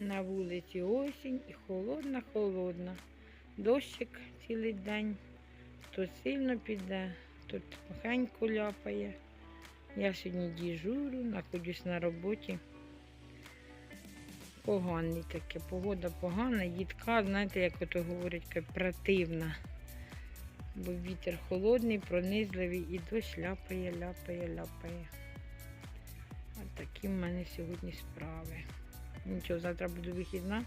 На вулиці осінь і холодна, холодна. Дощик цілий день. То сильно піде, тут тихенько ляпає. Я сьогодні діжурю, знаходжусь на роботі. Поганий таке, погода погана, їдка, знаєте, як ото говорять, противна. Бо вітер холодний, пронизливий і дощ ляпає, ляпає, ляпає. От такі в мене сьогодні справи. Нічого, завтра буду вихідна,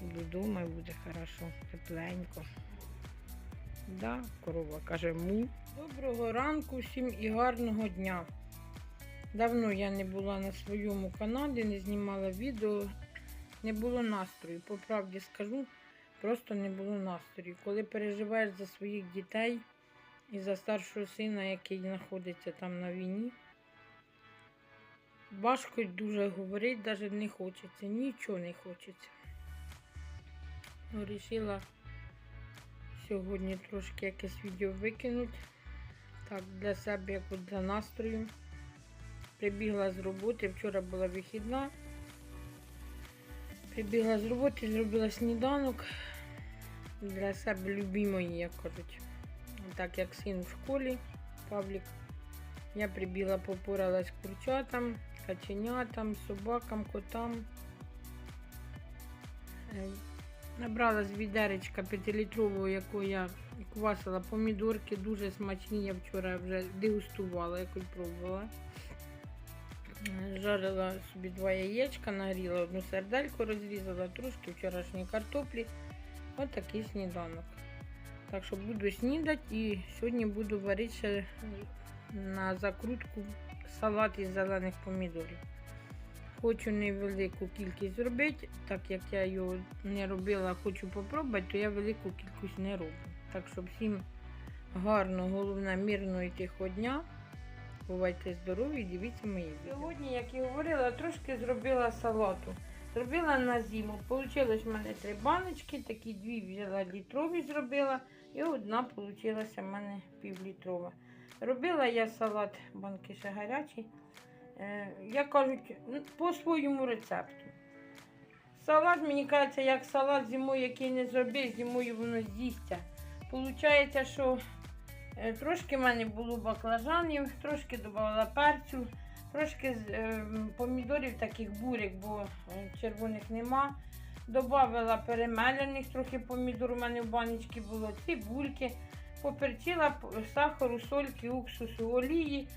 буду вдома і буде хорошо, тепленько. Да, корова каже му. Доброго ранку всім і гарного дня. Давно я не була на своєму каналі, не знімала відео, не було настрою. По правді скажу, просто не було настрою. Коли переживаєш за своїх дітей і за старшого сина, який знаходиться там на війні, важко дуже говорити, навіть не хочеться, нічого не хочеться. Ну, Рішила сьогодні трошки якесь відео викинути. Так, для себе, як от для настрою. Прибігла з роботи, вчора була вихідна. Прибігла з роботи, зробила сніданок для себе любимої, як кажуть. Так як син в школі, Павлік. Я прибігла, попоралась курчатам, каченятам, собакам, котам. Е, Набрала з відеречка 5-літрового, яку я квасила помідорки, дуже смачні. Я вчора вже дегустувала, якось пробувала. Е, Жарила собі два яєчка, нагріла одну сердельку, розрізала трошки вчорашньої картоплі. Ось такий сніданок. Так що буду снідати і сьогодні буду варити на закрутку салат із зелених помідорів. Хочу невелику кількість зробити, так як я його не робила, хочу попробувати, то я велику кількість не роблю. Так що всім гарно, головне, мирного і тихого дня. Бувайте здорові, дивіться мої відео. Сьогодні, як і говорила, трошки зробила салату. Зробила на зиму. Получилось в мене три баночки, такі дві взяла літрові зробила, і одна получилася в мене півлітрова. Робила я салат, банки ще гарячі. Е, як кажуть, ну, по своєму рецепту. Салат, мені кажеться, як салат зимою, який не зробив, зимою воно з'їсться. Получається, що е, трошки в мене було баклажанів, трошки додавала перцю, трошки е, помідорів таких бурик, бо червоних нема. Добавила перемелених трохи помідор, у мене в баночці було цибульки, поперчила сахару, сольки, уксусу, олії.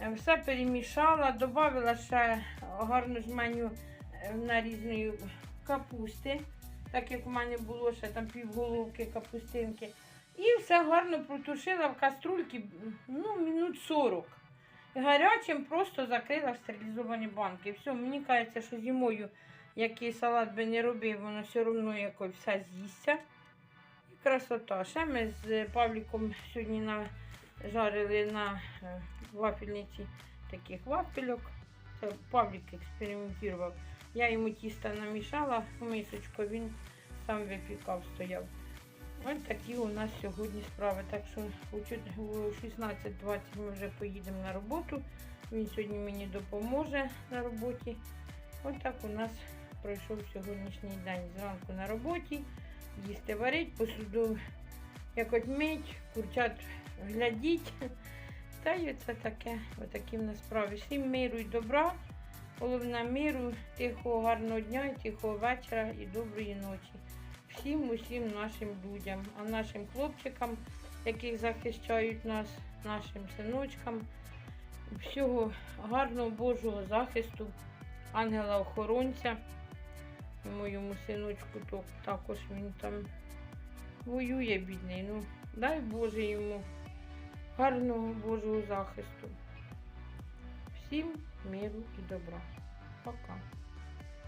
Е, Все перемішала, додала ще гарну жменю е, нарізної капусти, так як у мене було ще там півголовки капустинки. І все гарно протушила в каструльці ну, минут 40. І гарячим просто закрила в стерилізовані банки. Все, мені кажеться, що зимою, який салат би не робив, воно все одно якось все з'їсться. Красота. Ще ми з Павліком сьогодні нажарили на е, вафельниці таких вафельок. Це Павлік експериментував. Я йому тісто намішала в мисочку, він сам випікав, стояв. Ось такі у нас сьогодні справи. Так що у 16.20 ми вже поїдемо на роботу. Він сьогодні мені допоможе на роботі. Ось так у нас пройшов сьогоднішній день. Зранку на роботі, їсти варить, посуду якось мить, курчат глядіть. Та й оце таке, отакі в нас справи. Всім миру і добра. Головне миру, тихого гарного дня, тихого вечора і доброї ночі. Всім усім нашим людям, а нашим хлопчикам, яких захищають нас, нашим синочкам. Всього гарного Божого захисту, ангела-охоронця. Моєму синочку то також він там воює, бідний. Ну, дай Боже йому гарного Божого захисту. Всім миру і добра. Пока.